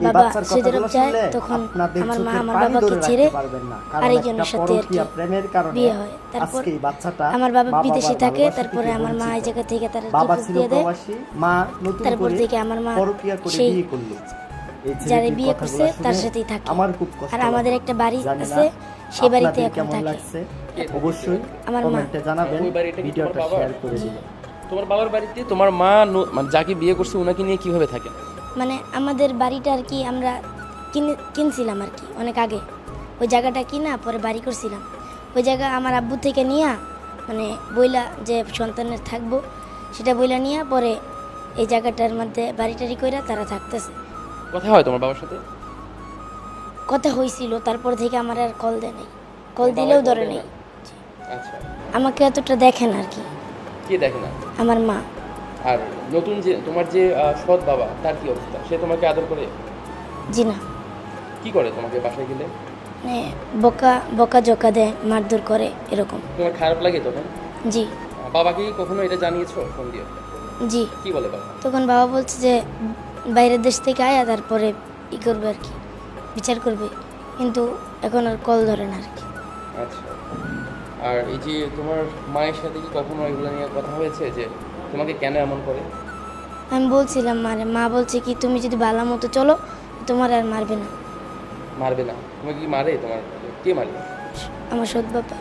এই বাবা বাচ্চার সৌদি আরব কথাগুলো যায় শুনলে তখন আমার মা আমার বাবাকে ছেড়ে পারবেন না। কারণ আরেকজনের সাথে আর কি পরকীয়া প্রেমের কারণে বিয়ে হয়। তারপর আজকে এই বাচ্চাটা আমার বাবা বিদেশে থাকে তারপরে আমার মা এই জায়গা থেকে তার বাবা ডিভোর্স ছিল দিয়ে দেয়। প্রবাসী মা নতুন তারপর থেকে আমার মা সেই বিয়ে করল। এই যারে বিয়ে করছে তার সাথেই থাকে। আর আমাদের একটা বাড়ি আছে সেই বাড়িতে আপনাদের এখন থাকে। অবশ্যই আমার মা। জানাবেন ওই বাড়িটা কি তোমার ভিডিওটা বাবার? শেয়ার করে দিবেন। তোমার বাবার বাড়িতে তোমার মা মানে যাকে বিয়ে করছে ওনাকে নিয়ে কীভাবে থাকেন? মানে আমাদের বাড়িটা আর কি আমরা কিনে কিনছিলাম আর কি অনেক আগে। ওই জায়গাটা কিনা পরে বাড়ি করছিলাম। ওই জায়গা আমার আব্বু থেকে নিয়া মানে বইলা যে সন্তানের থাকব সেটা বইলা নিয়া পরে এই জায়গাটার মধ্যে বাড়ি টাড়ি কইরা তারা থাকতেছে। কথা হয় তোমার বাবার সাথে? কথা হয়েছিল তারপর থেকে আমার আর কল দেয় নাই। কল দিলেও ধরে নেই। আচ্ছা। আমাকে এতটা দেখেন আর কি। কে দেখে না? আমার মা। আর নতুন যে তোমার যে সৎ বাবা তার কি অবস্থা? সে তোমাকে আদর করে? জি না। কি করে তোমাকে বাসায় গেলে? মানে বকা বকা জোকা দেয় মারধর করে এরকম। তোমার খারাপ লাগে তখন? জি। বাবাকে কি কখনো এটা জানিয়েছো ফোন দিয়ে? জি। কি বলে বাবা? তখন বাবা বলছে যে বাইরের দেশ থেকে আয়া তারপরে ই করবে আর কি বিচার করবে। কিন্তু এখন আর কল ধরে না আর কি। আচ্ছা। আর এই যে তোমার মায়ের সাথে কি কখনো এগুলো নিয়ে কথা হয়েছে যে তোমাকে কেন এমন করে? আমি বলছিলাম মারে মা বলছে কি তুমি যদি ভালো মতো চলো তোমার আর মারবে না। মারবে না। তোমাকে কি মারে তোমার? কে মারে আমার সৎ বাবা।